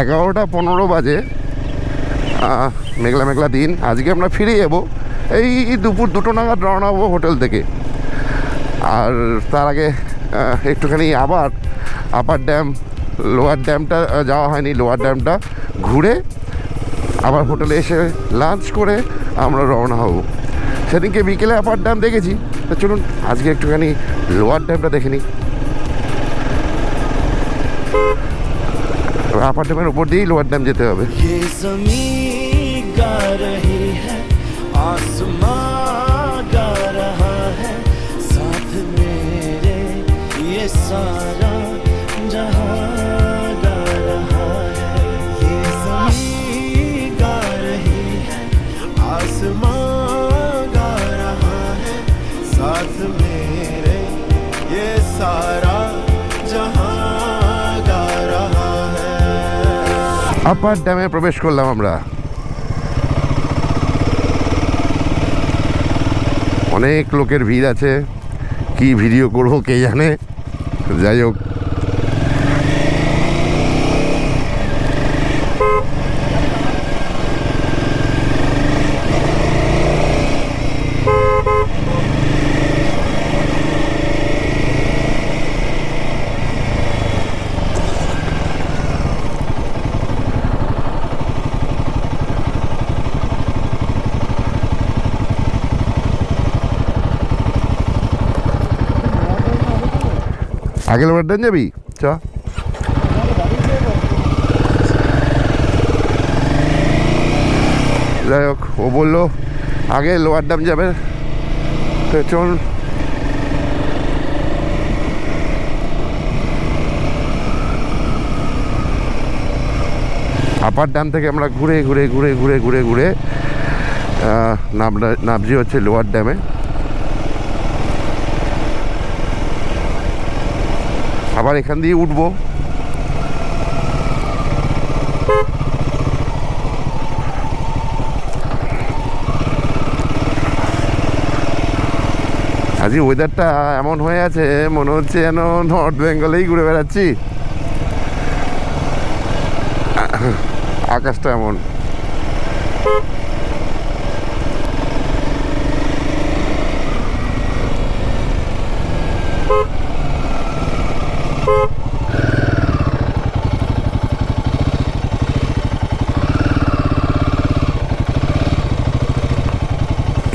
এগারোটা পনেরো বাজে। মেঘলা মেঘলা দিন। আজকে আমরা ফিরে যাব এই দুপুর দুটো নাগাদ রওনা হব হোটেল থেকে। আর তার আগে একটুখানি আবার আপার ড্যাম লোয়ার ড্যামটা যাওয়া হয়নি। লোয়ার ড্যামটা ঘুরে আবার হোটেলে এসে লাঞ্চ করে আমরা রওনা হব। সেদিনকে বিকেলে আপার ড্যাম দেখেছি। তো চলুন, আজকে একটুখানি লোয়ার ড্যামটা দেখে নিই। আপার ড্যামের উপর দিয়েই লোয়ার ড্যাম যেতে হবে ये जमीन गा रही है आसमां गा रहा है साथ मेरे ये सारा जहां गा रहा है ये जमीन गा रही है आसमां गा रहा है साथ मेरे ये सारा আপার ড্যামে প্রবেশ করলাম আমরা। অনেক লোকের ভিড় আছে। কি ভিডিও করব কে জানে? যাই হোক। আগের লোয়ার ড্যাম যাবি? চ। যাই হোক, ও বলল, আগে লোয়ার ড্যাম যাবে। তো চল। আপার ড্যাম থেকে আমরা ঘুরে ঘুরে ঘুরে ঘুরে ঘুরে ঘুরে নামছি হচ্ছে লোয়ার ড্যামে আবার এখান দিয়ে উঠবো। আজকে ওয়েদারটা এমন হয়ে আছে, মনে হচ্ছে যেন নর্থ বেঙ্গলেই ঘুরে বেড়াচ্ছি। আকাশটা এমন।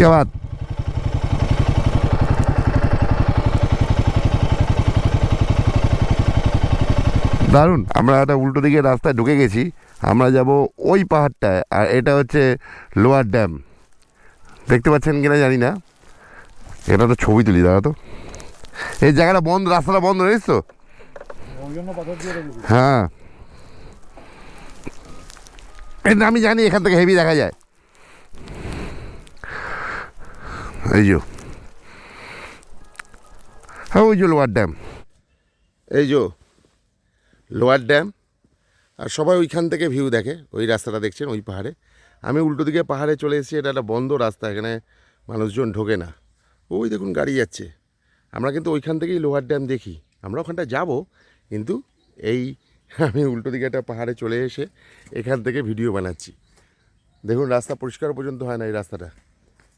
क्या बात দারুণ আমরা একটা উল্টো দিকে রাস্তায় ঢুকে গেছি আমরা যাব ওই পাহাড়টায় আর এটা হচ্ছে লোয়ার ড্যাম দেখতে পাচ্ছেন কিনা জানি না এটা তো ছবি তুলি দাদা তো এই জায়গাটা বন্ধ রাস্তাটা বন্ধ রয়েছে তো হ্যাঁ এটা আমি জানি এখান থেকে হেভি দেখা যায় এই যে হ্যাঁ ওই যে লোয়ার ড্যাম এই যে লোয়ার ড্যাম আর সবাই ওইখান থেকে ভিউ দেখে। ওই রাস্তাটা দেখছেন, ওই পাহাড়ে। আমি উল্টো দিকে পাহাড়ে চলে এসেছি, এটা একটা বন্ধ রাস্তা, এখানে মানুষজন ঢোকে না। ওই দেখুন, গাড়ি যাচ্ছে। আমরা কিন্তু ওইখান থেকেই লোহার ড্যাম দেখি। আমরা ওখানটা যাব, কিন্তু এই আমি উল্টো দিকে একটা পাহাড়ে চলে এসে এখান থেকে ভিডিও বানাচ্ছি। দেখুন, রাস্তা পরিষ্কার পর্যন্ত হয় না এই রাস্তাটা।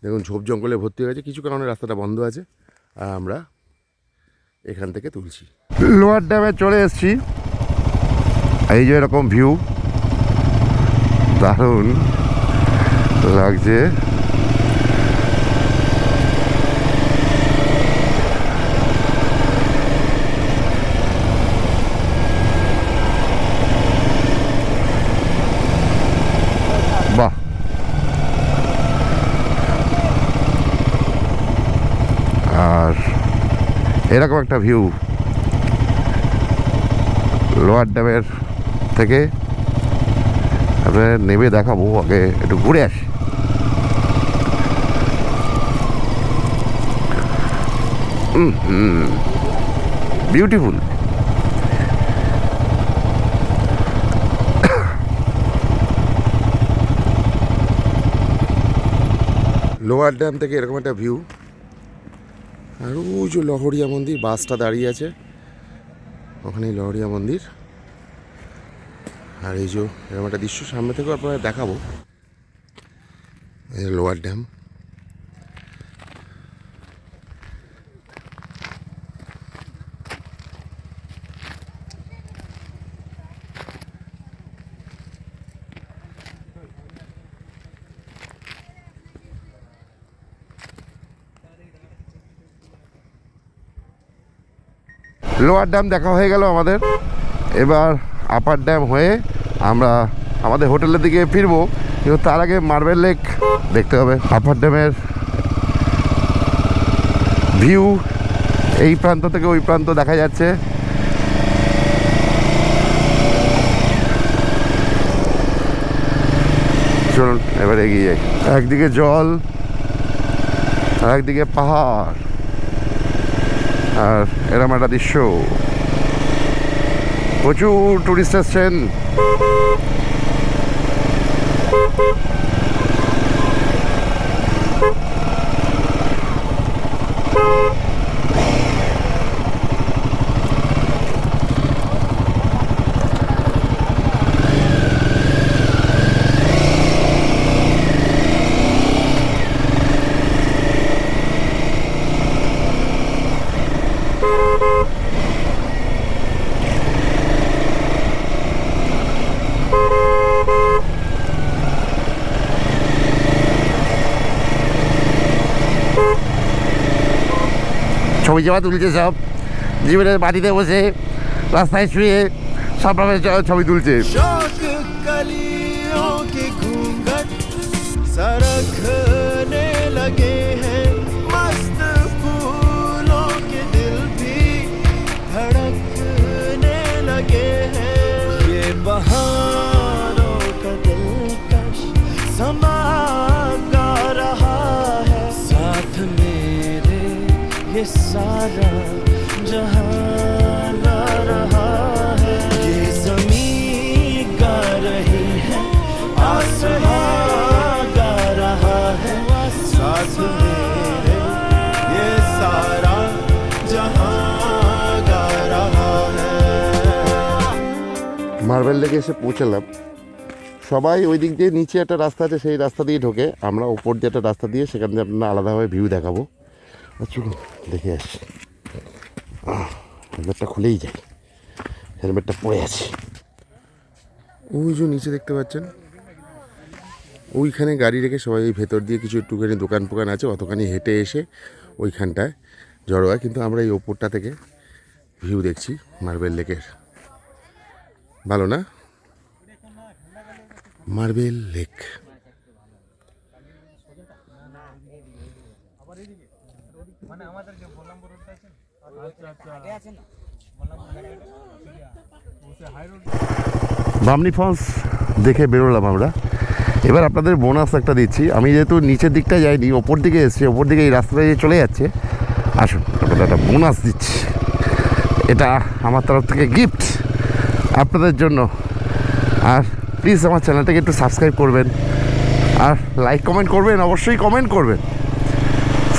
দেখুন ঝোপ জঙ্গলে ভর্তি হয়ে গেছে, কিছু কারণে রাস্তাটা বন্ধ আছে, আর আমরা এখান থেকে তুলছি। লোয়ার ড্যামে চলে এসেছি। এই যে এরকম ভিউ দারুণ লাগছে বাহ আর এরকম একটা ভিউ লোয়ার ড্যামের থেকে আপনার নেমে দেখাবো আগে, একটু ঘুরে আসি। বিউটিফুল লোয়ার ড্যাম থেকে এরকম একটা ভিউ আর ওই যে লহরিয়া মন্দির, বাসটা দাঁড়িয়ে আছে। ওখানেই লহরিয়া মন্দির। আর এই যে, এরকম একটা দৃশ্য সামনে থেকেও আপনারা দেখাবো। Lower dam. লোয়ার ড্যাম দেখা হয়ে গেল আমাদের। এবার আপার ড্যাম হয়ে আমরা আমাদের হোটেলের দিকে ফিরবো। কিন্তু তার আগে মার্বেল লেক দেখতে হবে। আপার ড্যামের ভিউ এই প্রান্ত থেকে ওই প্রান্ত দেখা যাচ্ছে। চলুন, এবার এগিয়ে যাই। একদিকে জল, আর একদিকে পাহাড়। আর এরম একটা দৃশ্য প্রচুর টুরিস্ট আসছেন। ছবি জমা তুলছে সব। জীবনের মাটিতে বসে রাস্তায় শুয়ে সব ছবি তুলছে। মার্বেল লেগে এসে পৌঁছালাম। সবাই ওই দিক দিয়ে নিচে একটা রাস্তা আছে, সেই রাস্তা দিয়ে ঢোকে। আমরা উপর দিয়ে একটা রাস্তা দিয়ে সেখান দিয়ে আপনার আলাদাভাবে ভিউ দেখাবো। চলুন, দেখে আসি। হেলমেটটা খুলেই যায় হেলমেটটা পড়ে আছে। ওই যে নিচে দেখতে পাচ্ছেন ওইখানে গাড়ি রেখে সবাই ওই ভেতর দিয়ে কিছু একটুখানি দোকান ফোকান আছে, অতখানি হেঁটে এসে ওইখানটায় জড়ো হয়। কিন্তু আমরা এই ওপরটা থেকে ভিউ দেখছি মার্বেল লেকের ভালো না? মার্বেল লেক বামনি ফলস দেখে বেরোলাম আমরা। এবার আপনাদের বোনাস একটা দিচ্ছি। আমি যেহেতু নিচের দিকটা যাইনি, ওপর দিকে এসেছি, ওপর দিকে এই রাস্তাটা দিয়ে চলে যাচ্ছে, আসুন, আপনাদের একটা বোনাস দিচ্ছি। এটা আমার তরফ থেকে গিফট আপনাদের জন্য। আর প্লিজ আমার চ্যানেলটাকে একটু সাবস্ক্রাইব করবেন। আর লাইক কমেন্ট করবেন, অবশ্যই কমেন্ট করবেন।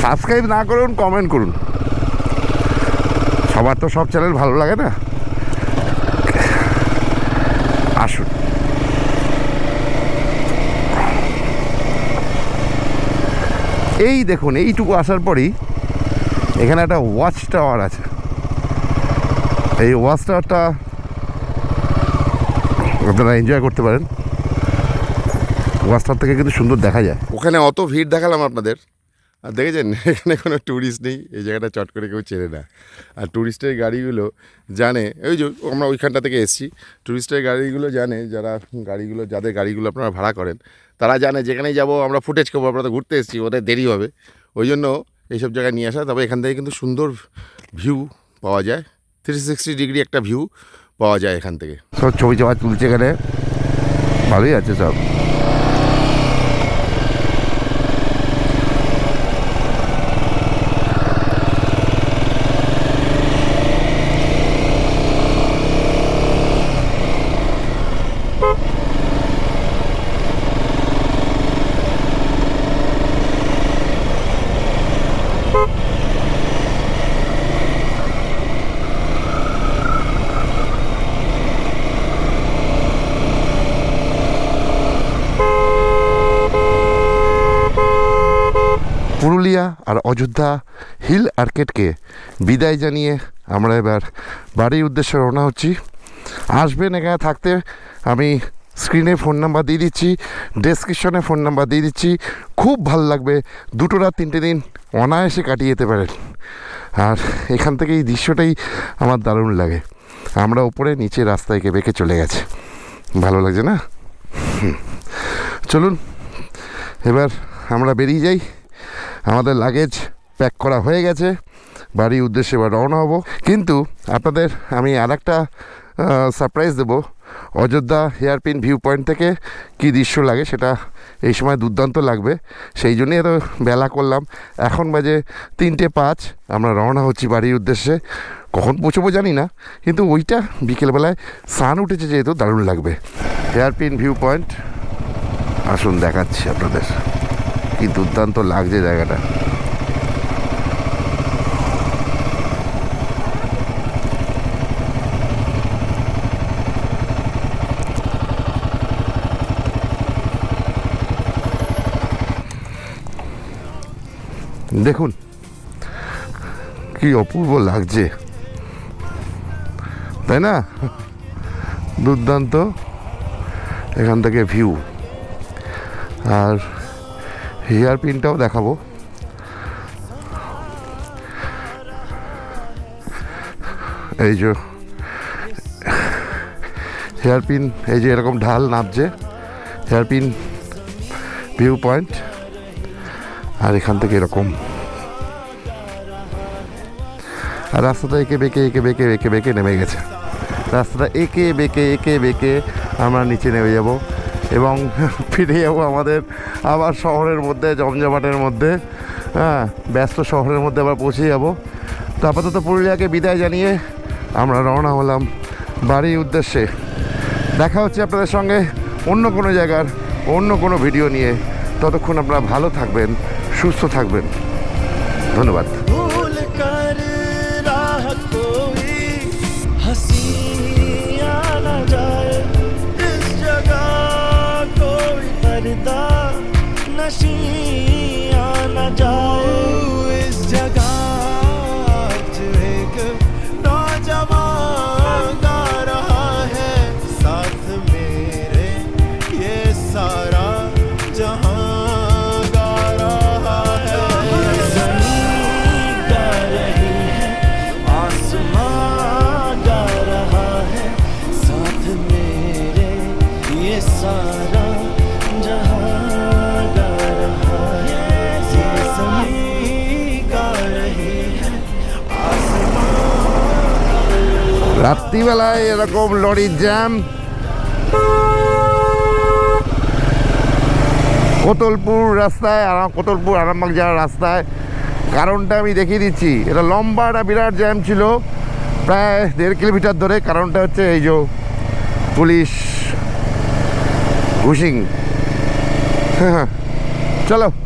সাবস্ক্রাইব না করুন কমেন্ট করুন। সবার তো সব চ্যানেল ভালো লাগে না? আসুন। এই দেখুন, এইটুকু আসার পরেই এখানে একটা ওয়াচ টাওয়ার আছে। এই ওয়াচ টাওয়ারটা আপনারা এনজয় করতে পারেন। ওয়াচ টাওয়ার থেকে কিন্তু সুন্দর দেখা যায়। ওখানে অত ভিড় দেখালাম আপনাদের। আর দেখেছেন? এখানে কোনো ট্যুরিস্ট নেই, এই জায়গাটা চট করে কেউ চেনে না। আর ট্যুরিস্টের গাড়িগুলো জানে ওই যে আমরা ওইখানটা থেকে এসেছি ট্যুরিস্টের গাড়িগুলো জানে, যারা গাড়িগুলো, যাদের গাড়িগুলো আপনারা ভাড়া করেন, তারা জানে যেখানেই যাব, আমরা ফুটেজ করব, আমরা তো ঘুরতে এসেছি, ওদের দেরি হবে। ওই জন্য এইসব জায়গায় নিয়ে আসা, তবে এখান থেকে কিন্তু সুন্দর ভিউ পাওয়া যায়। থ্রি সিক্সটি ডিগ্রি একটা ভিউ পাওয়া যায় এখান থেকে। সব ছবি জমা তুলছে এখানে। ভালোই আছে সব। অযোধ্যা হিল আর্কেটকে বিদায় জানিয়ে আমরা এবার বাড়ির উদ্দেশ্যে রওনা হচ্ছি। আসবেন এখানে থাকতে। আমি স্ক্রিনে ফোন নাম্বার দিয়ে দিচ্ছি ডেসক্রিপশনে ফোন নাম্বার দিয়ে দিচ্ছি। খুব ভালো লাগবে, দুটো রাত তিনটে দিন অনায়াসে কাটিয়ে যেতে পারেন। আর এখান থেকে এই দৃশ্যটাই আমার দারুণ লাগে। আমরা উপরে নিচে রাস্তায় এঁকে বেঁকে চলে গেছে। ভালো লাগছে না? চলুন, এবার আমরা বেরিয়ে যাই। আমাদের লাগেজ প্যাক করা হয়ে গেছে। বাড়ির উদ্দেশ্যে এবার রওনা হব। কিন্তু আপনাদের আমি আর একটা সারপ্রাইজ দেবো। অযোধ্যা হেয়ারপিন ভিউ পয়েন্ট থেকে কী দৃশ্য লাগে সেটা এই সময় দুর্দান্ত লাগবে। সেই জন্যই এত বেলা করলাম। এখন বাজে তিনটে পাঁচ। আমরা রওনা হচ্ছি বাড়ির উদ্দেশ্যে। কখন পৌঁছবো জানি না। কিন্তু ওইটা বিকেলবেলায় সান উঠেছে যেহেতু দারুণ লাগবে। হেয়ারপিন ভিউ পয়েন্ট আসুন দেখাচ্ছি আপনাদের। কি দুর্দান্ত লাগছে জায়গাটা। দেখুন, কি অপূর্ব লাগছে। তাই না? দুর্দান্ত। এখান থেকে ভিউ আর হেয়ার পিনটাও দেখাবো। এই যে, হেয়ার পিন এই যে এরকম ঢাল নামছে হেয়ার পিন ভিউ পয়েন্ট, আর এখান থেকে এরকম। আর রাস্তাটা এঁকে বেঁকে এঁকে বেঁকে এঁকে বেঁকে নেমে গেছে। রাস্তাটা এঁকে বেঁকে এঁকে বেঁকে আমরা নিচে নেমে যাব। এবং ফিরে যাব আমাদের আবার শহরের মধ্যে, জমজমাটের মধ্যে হ্যাঁ ব্যস্ত শহরের মধ্যে আবার পৌঁছে যাব। তো আপাতত পুরুলিয়াকে বিদায় জানিয়ে আমরা রওনা হলাম বাড়ির উদ্দেশ্যে। দেখা হচ্ছে আপনাদের সঙ্গে অন্য কোনো জায়গার অন্য কোনো ভিডিও নিয়ে। ততক্ষণ আপনারা ভালো থাকবেন, সুস্থ থাকবেন। ধন্যবাদ। রাত্রিবেলায় এরকম লরির জ্যাম। কোতলপুর রাস্তায়, আরাম কোতলপুর আরামবাগ যাওয়ার রাস্তায়। কারণটা আমি দেখিয়ে দিচ্ছি। এটা লম্বা একটা বিরাট জ্যাম ছিল, প্রায় দেড় কিলোমিটার ধরে। কারণটা হচ্ছে এই যে পুলিশ ঘুষিং। চলো।